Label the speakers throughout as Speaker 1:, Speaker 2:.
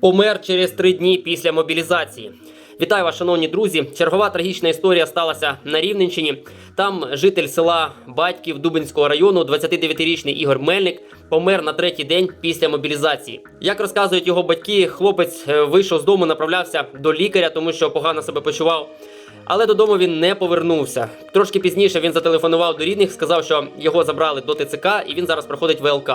Speaker 1: Помер через три дні після мобілізації. Вітаю вас, шановні друзі. Чергова трагічна історія сталася на Рівненщині. Там житель села Батьків Дубинського району, 29-річний Ігор Мельник, помер на третій день після мобілізації. Як розказують його батьки, хлопець е, вийшов з дому, направлявся до лікаря, тому що погано себе почував. Але додому він не повернувся. Трошки пізніше він зателефонував до рідних, сказав, що його забрали до ТЦК і він зараз проходить ВЛК.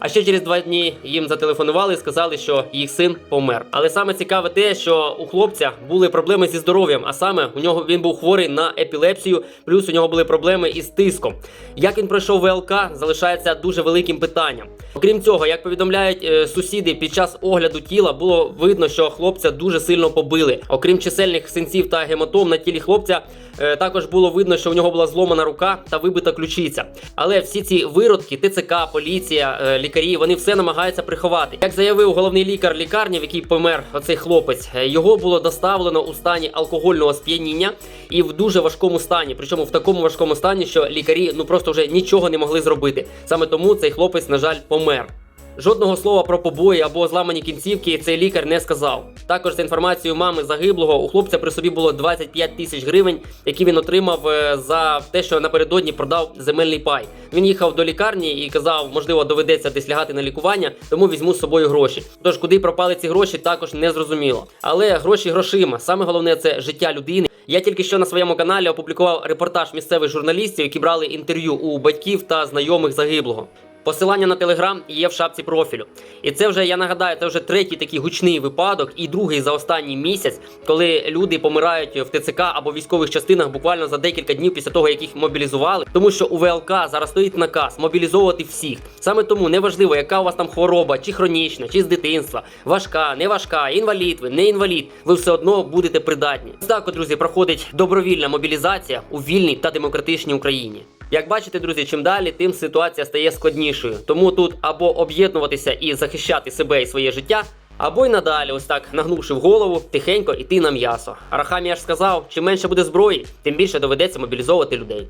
Speaker 1: А ще через два дні їм зателефонували і сказали, що їх син помер. Але саме цікаве те, що у хлопця були проблеми зі здоров'ям, а саме у нього він був хворий на епілепсію, плюс у нього були проблеми із тиском. Як він пройшов ВЛК, залишається дуже великим питанням. Окрім цього, як повідомляють е, сусіди, під час огляду тіла було видно, що хлопця дуже сильно побили. Окрім чисельних синців та гематом на тілі хлопця, е, також було видно, що у нього була зломана рука та вибита ключиця. Але всі ці виродки, ТЦК, поліція, е, лікарі, вони все намагаються приховати. Як заявив головний лікар лікарні, в якій помер оцей хлопець, його було доставлено у стані алкогольного сп'яніння і в дуже важкому стані. Причому в такому важкому стані, що лікарі ну просто вже нічого не могли зробити. Саме тому цей хлопець, на жаль, помер. Жодного слова про побої або зламані кінцівки цей лікар не сказав. Також за інформацією мами загиблого, у хлопця при собі було 25 тисяч гривень, які він отримав е, за те, що напередодні продав земельний пай. Він їхав до лікарні і казав, можливо, доведеться десь лягати на лікування, тому візьму з собою гроші. Тож куди пропали ці гроші, також не зрозуміло. Але гроші грошима. Саме головне це життя людини. Я тільки що на своєму каналі опублікував репортаж місцевих журналістів, які брали інтерв'ю у батьків та знайомих загиблого. Посилання на телеграм є в шапці профілю. І це вже я нагадаю, це вже третій такий гучний випадок, і другий за останній місяць, коли люди помирають в ТЦК або військових частинах буквально за декілька днів після того, як їх мобілізували. Тому що у ВЛК зараз стоїть наказ мобілізовувати всіх. Саме тому неважливо, яка у вас там хвороба, чи хронічна, чи з дитинства, важка, не важка, інвалід, ви не інвалід. Ви все одно будете придатні. Так, друзі, проходить добровільна мобілізація у вільній та демократичній Україні. Як бачите, друзі, чим далі, тим ситуація стає складнішою. Тому тут або об'єднуватися і захищати себе і своє життя, або й надалі, ось так нагнувши в голову, тихенько йти на м'ясо. Рахамія ж сказав: чим менше буде зброї, тим більше доведеться мобілізовувати людей.